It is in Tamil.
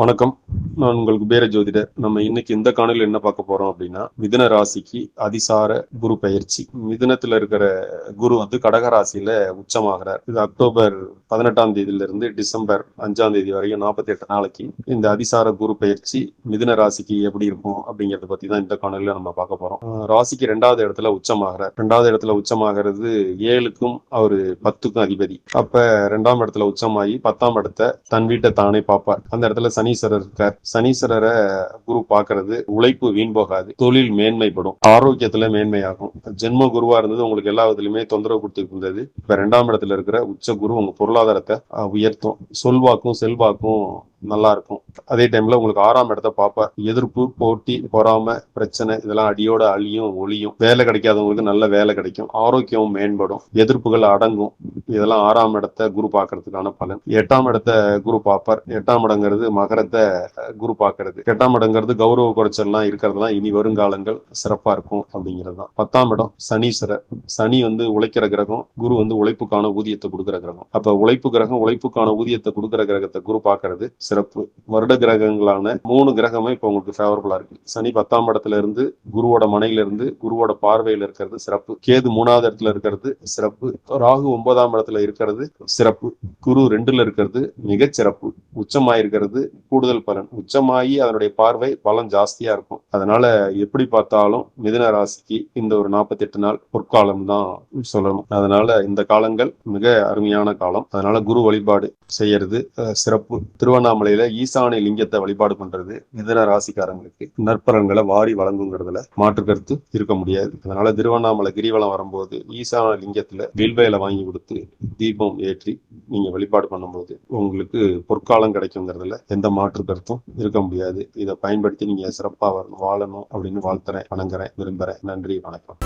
வணக்கம். நான் உங்களுக்கு பேர ஜோதிடர். நம்ம இன்னைக்கு இந்த காணொலியில் என்ன பார்க்க போறோம் அப்படின்னா மிதுன ராசிக்கு அதிசார குரு பயிற்சி. மிதுனத்துல இருக்கிற குரு வந்து கடக ராசியில உச்சமாகிறார். இது அக்டோபர் பதினெட்டாம் தேதியில இருந்து டிசம்பர் அஞ்சாம் தேதி வரையும் நாற்பத்தி எட்டு நாளைக்கு இந்த அதிசார குரு பயிற்சி மிதுன ராசிக்கு எப்படி இருக்கும் அப்படிங்கறத பத்தி தான் இந்த காணொலியில நம்ம பார்க்க போறோம். ராசிக்கு ரெண்டாவது இடத்துல உச்சமாகிறார். ரெண்டாவது இடத்துல உச்சமாகிறது ஏழுக்கும் அவரு பத்துக்கும் அதிபதி. அப்ப ரெண்டாம் இடத்துல உச்சமாகி பத்தாம் இடத்தை தன் வீட்டை தானே பார்ப்பார். அந்த இடத்துல சனீஸ்வரர் இருக்கார் சனீஸ்வரரை குரு பாக்குறது உழைப்பு வீண் போகாது. தொழில் மேன்மைப்படும். ஆரோக்கியத்துல மேன்மையாகும். ஜென்ம குருவா இருந்தது உங்களுக்கு எல்லா விதத்திலுமே தொந்தரவு கொடுத்துட்டு இருந்தது இப்ப ரெண்டாம் இடத்துல இருக்கிற உச்ச குரு உங்க பொருளாதாரத்தை உயர்த்தும். சொல்வாக்கும் செல்வாக்கும் நல்லா இருக்கும் அதே டைம்ல உங்களுக்கு ஆறாம் இடத்த பார்ப்பார் எதிர்ப்பு போட்டி பொறாமை பிரச்சனை இதெல்லாம் அடியோட அழியும் ஒளியும் வேலை கிடைக்காதவங்களுக்கு நல்ல வேலை கிடைக்கும். ஆரோக்கியம் மேம்படும். எதிர்ப்புகள் அடங்கும். இதெல்லாம் ஆறாம் இடத்த குரு பார்க்கறதுக்கான பலன். எட்டாம் இடத்த குரு பார்ப்பார். எட்டாம் இடங்கிறது மகரத்தை குரு பார்க்கறது. எட்டாம் இடங்கிறது கௌரவ குறைச்சல்லாம் இருக்கிறதுலாம் இனி வருங்காலங்கள் சிறப்பா இருக்கும் அப்படிங்கிறது தான். பத்தாம் இடம் சனீஸ்வரர். சனி வந்து உழைக்கிற கிரகம் குரு வந்து உழைப்புக்கான ஊதியத்தை கொடுக்கிற கிரகம். அப்ப உழைப்பு கிரகம் உழைப்புக்கான ஊதியத்தை கொடுக்கிற கிரகத்தை குரு பார்க்கறது சிறப்பு. வருட கிரகங்களான மூணு கிரகமே இப்போ உங்களுக்கு ஃபேவரபுளா இருக்கு. சனி பத்தாம் இடத்துல இருந்து குருவோட மனையில இருந்து குருவோட பார்வையில இருக்கிறது சிறப்பு. கேது மூணாவது இடத்துல இருக்கிறது சிறப்பு. ராகு ஒன்பதாம் இடத்துல இருக்கிறது சிறப்பு. குரு ரெண்டுல இருக்கிறது மிக சிறப்பு. உச்சமாயிருக்கிறது கூடுதல் பலன். உச்சமாகி அதனுடைய பார்வை பலன் ஜாஸ்தியா இருக்கும். அதனால எப்படி பார்த்தாலும் மிதுன ராசிக்கு இந்த ஒரு நாற்பத்தி எட்டு நாள் பொற்காலம் தான் சொல்லணும். அதனால இந்த காலங்கள் மிக அருமையான காலம். அதனால குரு வழிபாடு செய்யறது சிறப்பு. திருவண்ணாமலை திருவண்ணாமலையில ஈசானி லிங்கத்தை வழிபாடு பண்றது மிதன ராசிக்காரங்களுக்கு நற்பலன்களை வாரி வழங்குங்கிறதுல மாற்று கருத்து இருக்க முடியாது. அதனால திருவண்ணாமலை கிரிவலம் வரும்போது ஈசான லிங்கத்துல வில்வேலை வாங்கி கொடுத்து தீபம் ஏற்றி நீங்க வழிபாடு பண்ணும்போது உங்களுக்கு பொற்காலம் கிடைக்குங்கிறதுல எந்த மாற்று கருத்தும் இருக்க முடியாது. இதை பயன்படுத்தி நீங்க சிறப்பா வரணும் வாழணும் அப்படின்னு வாழ்த்துறேன் வணங்குறேன் விரும்புறேன். நன்றி வணக்கம்.